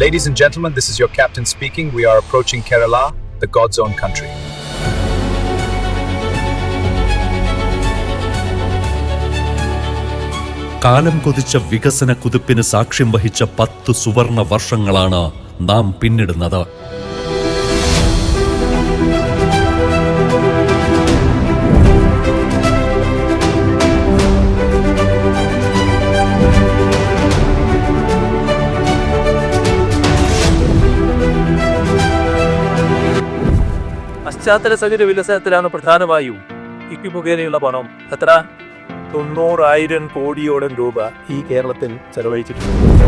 Ladies and gentlemen, this is your captain speaking. We are approaching Kerala, the God's own country. കാലം കൊതിച്ച വികസന കുതിപ്പിന് സാക്ഷ്യം വഹിച്ച പത്ത് സുവർണ വർഷങ്ങളാണ് നാം പിന്നിടുന്നത് പശ്ചാത്തല സൗകര്യ വികസനത്തിലാണ് പ്രധാനമായും ഇക്വി മുഖേനയുള്ള പണം. എത്ര? തൊണ്ണൂറായിരം കോടിയോളം രൂപ ഈ കേരളത്തിൽ ചെലവഴിച്ചിട്ടുണ്ട്.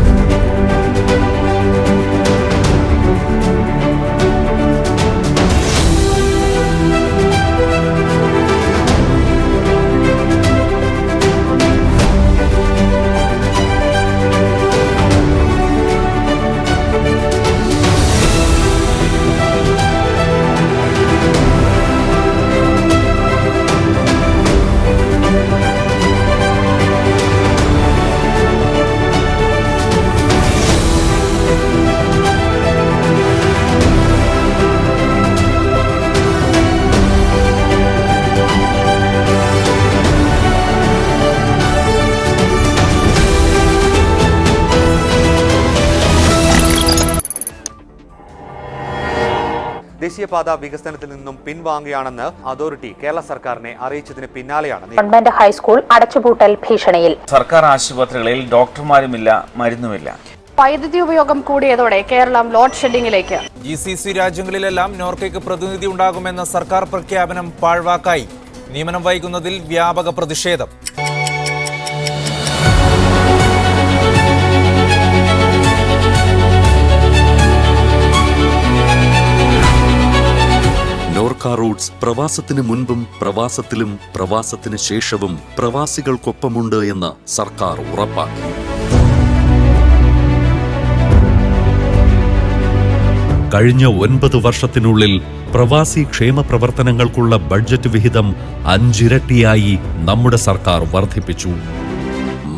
ദേശീയപാത വികസനത്തിൽ നിന്നും പിൻവാങ്ങുകയാണെന്ന് അതോറിറ്റി കേരള സർക്കാരിനെ അറിയിച്ചതിന് പിന്നാലെയാണ് ഗവൺമെന്റ് ഹൈസ്കൂൾ അടച്ചുപൂട്ടൽ ഭീഷണിയിൽ. സർക്കാർ ആശുപത്രികളിൽ ഡോക്ടർമാരുമില്ല മരുന്നുമില്ല. വൈദ്യുതി ഉപയോഗം കൂടിയതോടെ കേരളം ലോഡ് ഷെഡിംഗിലേക്ക്. ജി സി സി രാജ്യങ്ങളിലെല്ലാം നോർക്കയ്ക്ക് പ്രതിനിധി ഉണ്ടാകുമെന്ന സർക്കാർ പ്രഖ്യാപനം പാഴ്വാക്കായി. നിയമനം വൈകുന്നതിൽ വ്യാപക പ്രതിഷേധം. റൂട്ട്സ് പ്രവാസത്തിന് മുൻപും പ്രവാസത്തിലും പ്രവാസത്തിന് ശേഷവും പ്രവാസികൾക്കൊപ്പമുണ്ട് എന്ന് സർക്കാർ ഉറപ്പാക്കി. കഴിഞ്ഞ ഒൻപത് വർഷത്തിനുള്ളിൽ പ്രവാസി ക്ഷേമ പ്രവർത്തനങ്ങൾക്കുള്ള ബഡ്ജറ്റ് വിഹിതം അഞ്ചിരട്ടിയായി നമ്മുടെ സർക്കാർ വർദ്ധിപ്പിച്ചു.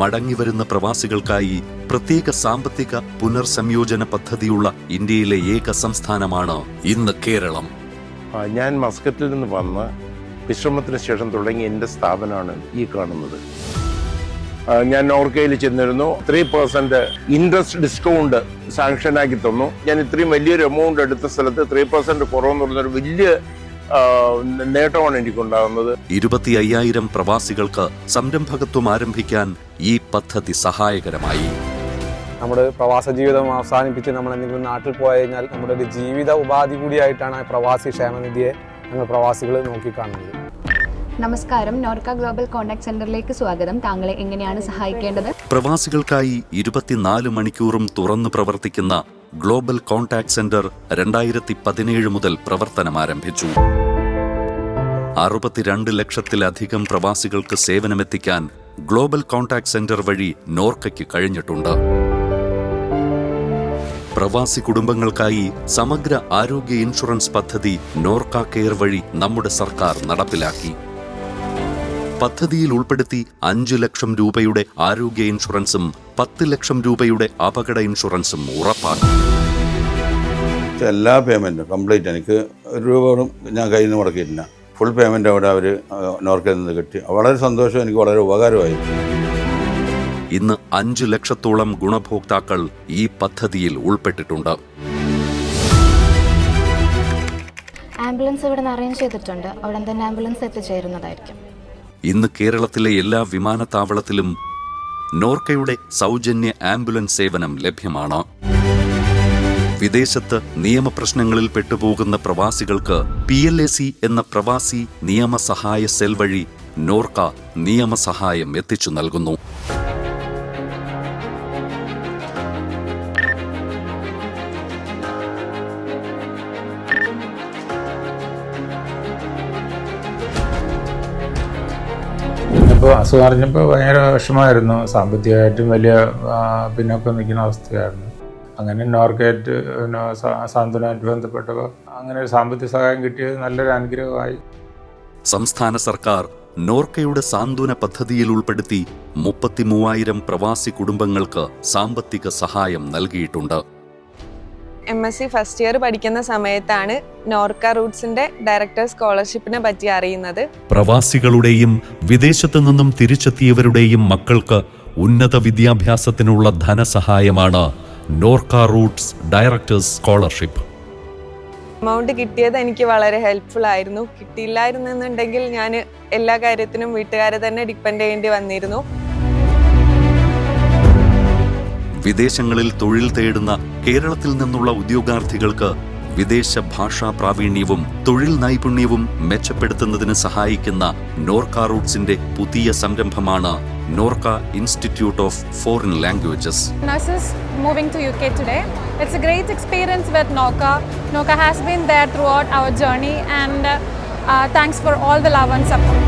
മടങ്ങിവരുന്ന പ്രവാസികൾക്കായി പ്രത്യേക സാമ്പത്തിക പുനർസംയോജന പദ്ധതിയുള്ള ഇന്ത്യയിലെ ഏക സംസ്ഥാനമാണ് ഇന്ന് കേരളം. ഞാൻ മസ്കറ്റിൽ നിന്ന് വന്ന് വിശ്രമത്തിന് ശേഷം തുടങ്ങിയ എന്റെ സ്ഥാപനമാണ് ഈ കാണുന്നത്. ഞാൻ നോർക്കയിൽ ചെന്നിരുന്നു. ത്രീ പെർസെന്റ് ഇൻട്രസ്റ്റ് ഡിസ്കൗണ്ട് സാങ്ഷനാക്കി തന്നു. ഞാൻ ഇത്രയും വലിയൊരു എമൗണ്ട് എടുത്ത സ്ഥലത്ത് ത്രീ പെർസെന്റ് കുറവെന്ന് പറഞ്ഞൊരു വലിയ നേട്ടമാണ് എനിക്കുണ്ടാകുന്നത്. ഇരുപത്തി അയ്യായിരം പ്രവാസികൾക്ക് സംരംഭകത്വം ആരംഭിക്കാൻ ഈ പദ്ധതി സഹായകരമായി. നമ്മുടെ പ്രവാസ ജീവിതം അവസാനിപ്പിച്ച് നമ്മൾ എന്തെങ്കിലും നാട്ടിൽ പോയി കഴിഞ്ഞാൽ നമ്മുടെ ഒരു ജീവിത ഉപാധി കൂടിയായിട്ടാണ് പ്രവാസി ക്ഷേമനിധിയെ ഞങ്ങൾ പ്രവാസികൾ നോക്കിക്കാണുന്നത്. നമസ്കാരം. നോർക്ക ഗ്ലോബൽ കോൺടാക്ട് സെന്ററിലേക്ക് സ്വാഗതം. താങ്കളെ എങ്ങനെയാണ് സഹായിക്കേണ്ടത്? പ്രവാസികൾക്കായി ഇരുപത്തിനാല് മണിക്കൂറും തുറന്നു പ്രവർത്തിക്കുന്ന ഗ്ലോബൽ കോൺടാക്ട് സെന്റർ രണ്ടായിരത്തി പതിനേഴ് മുതൽ പ്രവർത്തനം ആരംഭിച്ചു. അറുപത്തിരണ്ട് ലക്ഷത്തിലധികം പ്രവാസികൾക്ക് സേവനമെത്തിക്കാൻ ഗ്ലോബൽ കോൺടാക്ട് സെന്റർ വഴി നോർക്കയ്ക്ക് കഴിഞ്ഞിട്ടുണ്ട്. പ്രവാസി കുടുംബങ്ങൾക്കായി സമഗ്ര ആരോഗ്യ ഇൻഷുറൻസ് പദ്ധതി നോർക്ക കെയർ വഴി നമ്മുടെ സർക്കാർ നടപ്പിലാക്കി. പദ്ധതിയിൽ ഉൾപ്പെടുത്തി അഞ്ചു ലക്ഷം രൂപയുടെ ആരോഗ്യ ഇൻഷുറൻസും പത്ത് ലക്ഷം രൂപയുടെ അപകട ഇൻഷുറൻസും ഉറപ്പാക്കി. എല്ലാ പേയ്മെന്റും കംപ്ലീറ്റ് എനിക്ക് ഒരു രൂപ ഞാൻ കയ്യിൽ നിന്ന് മുടക്കിയിട്ടില്ല. ഫുൾ പേയ്മെന്റ് അവിടെ അവർ നോർക്കയിൽ നിന്ന് കിട്ടി. വളരെ സന്തോഷം എനിക്ക് വളരെ ഉപകാരമായി. ഇന്ന് അഞ്ചു ലക്ഷത്തോളം ഗുണഭോക്താക്കൾ ഈ പദ്ധതിയിൽ ഉൾപ്പെട്ടിട്ടുണ്ട്. ആംബുലൻസ് ഇവിടെ നിന്ന് അറേഞ്ച് ചെയ്തിട്ടുണ്ട്. അവിടെ തന്നെ ആംബുലൻസ് എത്തിച്ചേരുന്നതായിരിക്കും. ഇന്ന് കേരളത്തിലെ എല്ലാ വിമാനത്താവളത്തിലും നോർക്കയുടെ സൗജന്യ ആംബുലൻസ് സേവനം ലഭ്യമാണ്. വിദേശത്ത് നിയമപ്രശ്നങ്ങളിൽ പെട്ടുപോകുന്ന പ്രവാസികൾക്ക് പി എൽ എ സി എന്ന പ്രവാസി നിയമസഹായ സെൽ വഴി നോർക്ക നിയമസഹായം എത്തിച്ചു നൽകുന്നു. ഇപ്പോൾ അസുഖം അറിഞ്ഞപ്പോൾ ഭയങ്കര വിഷമമായിരുന്നു. സാമ്പത്തികമായിട്ടും വലിയ പിന്നോക്കം നിൽക്കുന്ന അവസ്ഥയായിരുന്നു. അങ്ങനെ നോർക്കേറ്റ് പിന്നെ സാന്ത്വനമായിട്ട് ബന്ധപ്പെട്ടപ്പോൾ അങ്ങനെ ഒരു സാമ്പത്തിക സഹായം കിട്ടിയത് നല്ലൊരു അനുഗ്രഹമായി. സംസ്ഥാന സർക്കാർ നോർക്കയുടെ സാന്ത്വന പദ്ധതിയിൽ ഉൾപ്പെടുത്തി മുപ്പത്തിമൂവായിരം പ്രവാസി കുടുംബങ്ങൾക്ക് സാമ്പത്തിക സഹായം നൽകിയിട്ടുണ്ട്. M S C first year പഠിക്കുന്ന സമയത്താണ് നോർക്ക റൂട്ട്സിന്റെ ഡയറക്ടർ സ്കോളർഷിപ്പിനെ പറ്റി അറിയുന്നത്. പ്രവാസികളുടെയും വിദേശത്തു നിന്നും തിരിച്ചെത്തിയവരുടെയും മക്കൾക്ക് ഉന്നത വിദ്യാഭ്യാസത്തിനുള്ള ധനസഹായമാണ് Norka roots directors scholarship amount കിട്ടിയത് എനിക്ക് വളരെ ഹെൽപ്ഫുൾ ആയിരുന്നു. കിട്ടിയില്ലായിരുന്നെന്നുണ്ടെങ്കിൽ ഞാൻ എല്ലാ കാര്യത്തിനും വീട്ടുകാരെ തന്നെ ഡിപ്പെൻഡ് ചെയ്യേണ്ടി വന്നിരുന്നു. വിദേശങ്ങളിൽ തൊഴിൽ തേടുന്ന കേരളത്തിൽ നിന്നുള്ള ഉദ്യോഗാർത്ഥികൾക്ക് വിദേശ ഭാഷാ പ്രാവീണ്യവും തൊഴിൽ നൈപുണ്യവും മെച്ചപ്പെടുത്തുന്നതിന് സഹായിക്കുന്ന നോർക്ക റൂട്ട്സിന്റെ പുതിയ സംരംഭമാണ് Norka institute of foreign languages. Uh, thanks for all the love and support.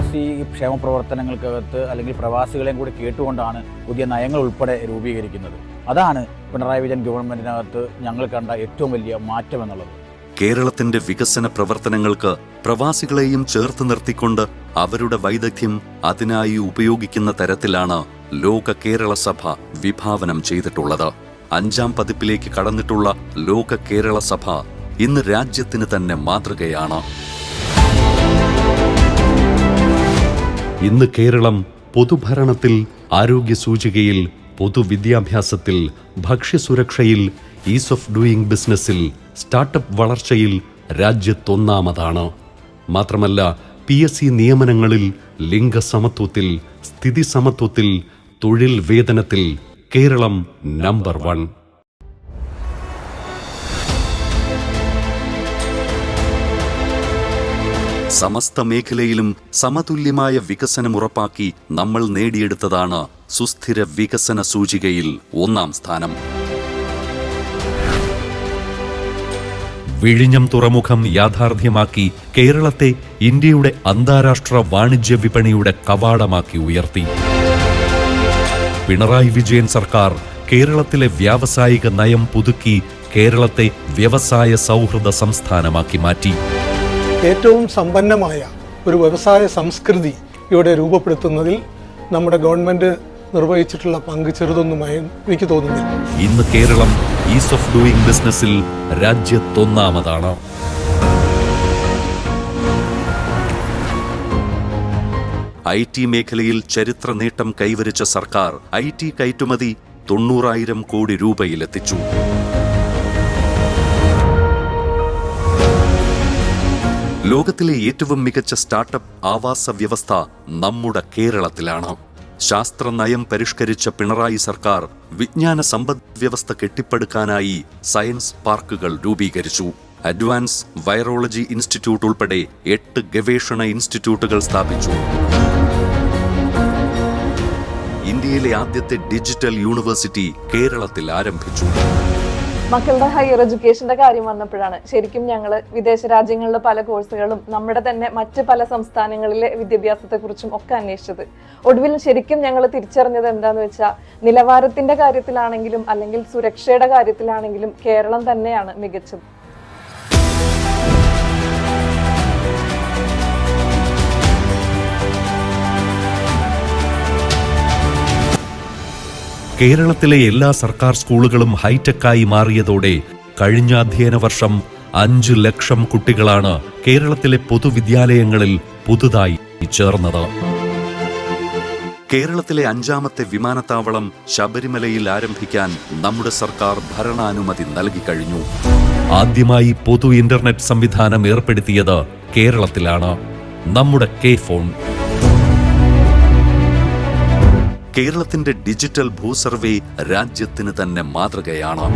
പ്രവാസി ക്ഷേമ പ്രവർത്തനങ്ങൾക്കകത്ത് അല്ലെങ്കിൽ പ്രവാസികളെയും കൂടി കേട്ടുകൊണ്ടാണ് പുതിയ നയങ്ങൾ ഉൾപ്പെടെ രൂപീകരിക്കുന്നത്. അതാണ് പിണറായി വിജയൻ ഗവൺമെന്റിനകത്ത് ഞങ്ങൾ കണ്ട ഏറ്റവും വലിയ മാറ്റം എന്നുള്ളത്. കേരളത്തിന്റെ വികസന പ്രവർത്തനങ്ങൾക്ക് പ്രവാസികളെയും ചേർത്ത് നിർത്തിക്കൊണ്ട് അവരുടെ വൈദഗ്ധ്യം അതിനായി ഉപയോഗിക്കുന്ന തരത്തിലാണ് ലോക കേരള സഭ വിഭാവനം ചെയ്തിട്ടുള്ളത്. അഞ്ചാം പതിപ്പിലേക്ക് കടന്നിട്ടുള്ള ലോക കേരള സഭ ഇന്ന് രാജ്യത്തിന് തന്നെ മാതൃകയാണ്. ഇന്ന് കേരളം പൊതുഭരണത്തിൽ ആരോഗ്യ സൂചികയിൽ പൊതുവിദ്യാഭ്യാസത്തിൽ ഭക്ഷ്യസുരക്ഷയിൽ ഈസ് ഓഫ് ഡൂയിങ് ബിസിനസ്സിൽ സ്റ്റാർട്ടപ്പ് വളർച്ചയിൽ രാജ്യത്തൊന്നാമതാണ്. മാത്രമല്ല പി എസ് സി നിയമനങ്ങളിൽ ലിംഗസമത്വത്തിൽ സ്ഥിതി സമത്വത്തിൽ തൊഴിൽ വേതനത്തിൽ കേരളം നമ്പർ വൺ സമസ്ത മേഖലയിലും സമതുല്യമായ വികസനം ഉറപ്പാക്കി നമ്മൾ നേടിയെടുത്തതാണ് സുസ്ഥിര വികസന സൂചികയിൽ ഒന്നാം സ്ഥാനം. വിഴിഞ്ഞം തുറമുഖം യാഥാർത്ഥ്യമാക്കി കേരളത്തെ ഇന്ത്യയുടെ അന്താരാഷ്ട്ര വാണിജ്യ വിപണിയുടെ കവാടമാക്കി ഉയർത്തി. പിണറായി വിജയൻ സർക്കാർ കേരളത്തിലെ വ്യാവസായിക നയം പുതുക്കി കേരളത്തെ വ്യവസായ സൗഹൃദ സംസ്ഥാനമാക്കി മാറ്റി. ഏറ്റവും സമ്പന്നമായ ഒരു വ്യവസായ സംസ്കൃതി ഇവിടെ രൂപപ്പെടുത്തുന്നതിൽ നമ്മുടെ ഗവൺമെന്റ് നിർവഹിച്ചിട്ടുള്ള പങ്ക് ചെറുതൊന്നുമായി എനിക്ക് തോന്നുന്നില്ല. ഇന്ന് കേരളം ഈസ് ഓഫ് ഡൂയിങ് ബിസിനസ്സിൽ രാജ്യത്തൊന്നാമതാണ്. ഐ ടി മേഖലയിൽ ചരിത്ര നേട്ടം കൈവരിച്ച സർക്കാർ ഐ ടി കയറ്റുമതി തൊണ്ണൂറായിരം കോടി രൂപയിലെത്തിച്ചു. ലോകത്തിലെ ഏറ്റവും മികച്ച സ്റ്റാർട്ടപ്പ് ആവാസ വ്യവസ്ഥ നമ്മുടെ കേരളത്തിലാണ്. ശാസ്ത്ര നയം പരിഷ്കരിച്ച പിണറായി സർക്കാർ വിജ്ഞാന സമ്പദ് വ്യവസ്ഥ കെട്ടിപ്പടുക്കാനായി സയൻസ് പാർക്കുകൾ രൂപീകരിച്ചു. അഡ്വാൻസ് വൈറോളജി ഇൻസ്റ്റിറ്റ്യൂട്ട് ഉൾപ്പെടെ എട്ട് ഗവേഷണ ഇൻസ്റ്റിറ്റ്യൂട്ടുകൾ സ്ഥാപിച്ചു. ഇന്ത്യയിലെ ആദ്യത്തെ ഡിജിറ്റൽ യൂണിവേഴ്സിറ്റി കേരളത്തിൽ ആരംഭിച്ചു. മക്കളുടെ ഹയർ എഡ്യൂക്കേഷന്റെ കാര്യം വന്നപ്പോഴാണ് ശരിക്കും ഞങ്ങൾ വിദേശ രാജ്യങ്ങളിലെ പല കോഴ്സുകളും നമ്മുടെ തന്നെ മറ്റ് പല സംസ്ഥാനങ്ങളിലെ വിദ്യാഭ്യാസത്തെക്കുറിച്ചും ഒക്കെ അന്വേഷിച്ചത്. ഒടുവിൽ ശരിക്കും ഞങ്ങൾ തിരിച്ചറിഞ്ഞത് എന്താണെന്ന് വെച്ചാൽ നിലവാരത്തിന്റെ കാര്യത്തിലാണെങ്കിലും അല്ലെങ്കിൽ സുരക്ഷയുടെ കാര്യത്തിലാണെങ്കിലും കേരളം തന്നെയാണ് മികച്ചത്. കേരളത്തിലെ എല്ലാ സർക്കാർ സ്കൂളുകളും ഹൈടെക്കായി മാറിയതോടെ കഴിഞ്ഞ അധ്യയന വർഷം അഞ്ചു ലക്ഷം കുട്ടികളാണ് കേരളത്തിലെ പൊതുവിദ്യാലയങ്ങളിൽ പുതുതായി ചേർന്നത്. കേരളത്തിലെ അഞ്ചാമത്തെ വിമാനത്താവളം ശബരിമലയിൽ ആരംഭിക്കാൻ നമ്മുടെ സർക്കാർ ഭരണാനുമതി നൽകി കഴിഞ്ഞു. ആദ്യമായി പൊതു ഇന്റർനെറ്റ് സംവിധാനം ഏർപ്പെടുത്തിയത് കേരളത്തിലാണ്. നമ്മുടെ കെ ഫോൺ. കേരളത്തിന്റെ ഡിജിറ്റൽ ഭൂസർവേ രാജ്യത്തിന് തന്നെ മാതൃകയാണ്.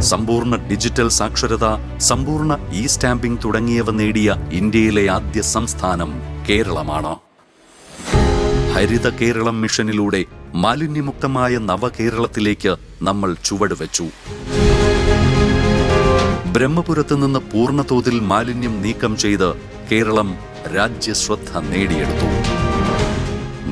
സമ്പൂർണ ഡിജിറ്റൽ സാക്ഷരത സമ്പൂർണ ഇ സ്റ്റാമ്പിംഗ് തുടങ്ങിയവ നേടിയ ഇന്ത്യയിലെ ആദ്യ സംസ്ഥാനം കേരളമാണ്. ഹരിത കേരളം മിഷനിലൂടെ മാലിന്യമുക്തമായ നവകേരളത്തിലേക്ക് നമ്മൾ ചുവടുവെച്ചു. ബ്രഹ്മപുരത്ത് നിന്ന് പൂർണതോതിൽ മാലിന്യം നീക്കം ചെയ്ത് കേരളം രാജ്യശ്രദ്ധ നേടിയെടുത്തു.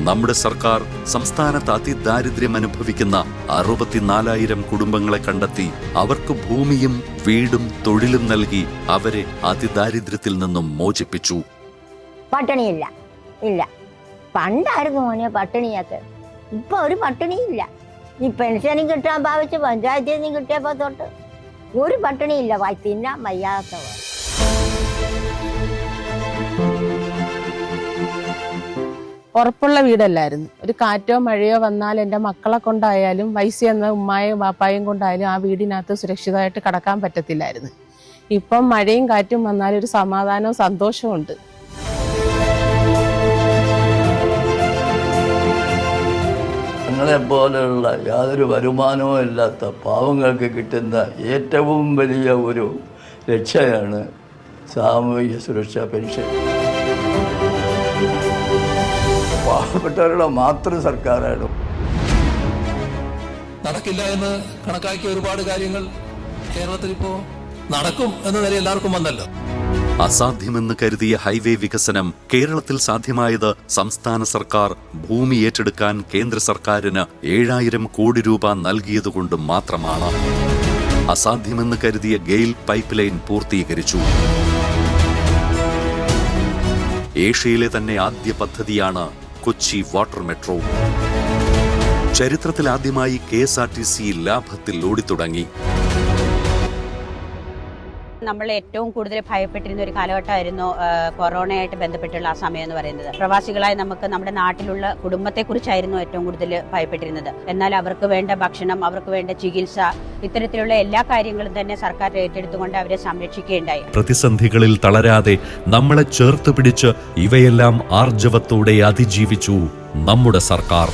നമ്മുടെ സർക്കാർ സംസ്ഥാനത്ത് അതിദാരിദ്ര്യം അനുഭവിക്കുന്ന അറുപത്തിനാലായിരം കുടുംബങ്ങളെ കണ്ടെത്തി അവർക്ക് ഭൂമിയും വീടും തൊഴിലും നൽകി അവരെ അതിദാരിദ്ര്യത്തിൽ നിന്നും മോചിപ്പിച്ചു. പട്ടിണിയില്ല. ഇല്ല. പണ്ടായിരുന്നു മോനെ പട്ടിണിയൊക്കെ. ഇപ്പൊ ഒരു പട്ടിണിയില്ല. ഈ പെൻഷനും കിട്ടാൻ ഭാവിച്ച് പഞ്ചായത്തിൽ നിന്ന് കിട്ടിയപ്പോ തൊട്ട് ഒരു പട്ടിണിയില്ല. തിന്നാൻ വയ്യാത്തവ ഉറപ്പുള്ള വീടല്ലായിരുന്നു. ഒരു കാറ്റോ മഴയോ വന്നാൽ എന്റെ മക്കളെ കൊണ്ടായാലും വയസ്സ് എന്ന ഉമ്മായും വാപ്പായും കൊണ്ടായാലും ആ വീടിനകത്ത് സുരക്ഷിതമായിട്ട് കടക്കാൻ പറ്റത്തില്ലായിരുന്നു. ഇപ്പം മഴയും കാറ്റും വന്നാൽ ഒരു സമാധാനവും സന്തോഷവും ഉണ്ട്. ഞങ്ങളെപ്പോലെയുള്ള യാതൊരു വരുമാനവും ഇല്ലാത്ത പാവങ്ങൾക്ക് കിട്ടുന്ന ഏറ്റവും വലിയ ഒരു രക്ഷയാണ് സാമൂഹിക സുരക്ഷാ പെൻഷൻ. പാവപ്പെട്ടവരുടെ മാത്രം സർക്കാരാണ് നടക്കില്ല എന്ന് കണക്കാക്കിയ ഒരുപാട് കാര്യങ്ങൾ കേരളത്തിൽ ഇപ്പോ നടക്കും എന്ന നില എല്ലാവർക്കും വന്നല്ലോ. അസാധ്യമെന്ന് കരുതിയ ഹൈവേ വികസനം കേരളത്തിൽ സാധ്യമായത് സംസ്ഥാന സർക്കാർ ഭൂമി ഏറ്റെടുക്കാൻ കേന്ദ്ര സർക്കാരിന് ഏഴായിരം കോടി രൂപ നൽകിയതുകൊണ്ട് മാത്രമാണ്. അസാധ്യമെന്ന് കരുതിയ ഗെയിൽ പൈപ്പ് ലൈൻ പൂർത്തീകരിച്ചു. ഏഷ്യയിലെ തന്നെ ആദ്യ പദ്ധതിയാണ് കൊച്ചി വാട്ടർ മെട്രോ. ചരിത്രത്തിലാദ്യമായി K S R T C ലാഭത്തിൽ ഓടിത്തുടങ്ങി. നമ്മൾ ഏറ്റവും കൂടുതൽ ഭയപ്പെട്ടിരുന്ന ഒരു കാലഘട്ടമായിരുന്നു കൊറോണയായിട്ട് ബന്ധപ്പെട്ടുള്ള ആ സമയം എന്ന് പറയുന്നത്. പ്രവാസികളായി നമുക്ക് നമ്മുടെ നാട്ടിലുള്ള കുടുംബത്തെക്കുറിച്ചായിരുന്നു ഏറ്റവും കൂടുതൽ ഭയപ്പെട്ടിരുന്നത്. എന്നാൽ അവർക്ക് വേണ്ട ഭക്ഷണം അവർക്ക് വേണ്ട ചികിത്സ ഇത്തരത്തിലുള്ള എല്ലാ കാര്യങ്ങളും തന്നെ സർക്കാർ ഏറ്റെടുത്തുകൊണ്ട് അവരെ സംരക്ഷിക്കുകയുണ്ടായി. പ്രതിസന്ധികളിൽ തളരാതെ നമ്മളെ ചേർത്ത് പിടിച്ച് ഇവയെല്ലാം ആർജവത്തോടെ അതിജീവിച്ചു നമ്മുടെ സർക്കാർ.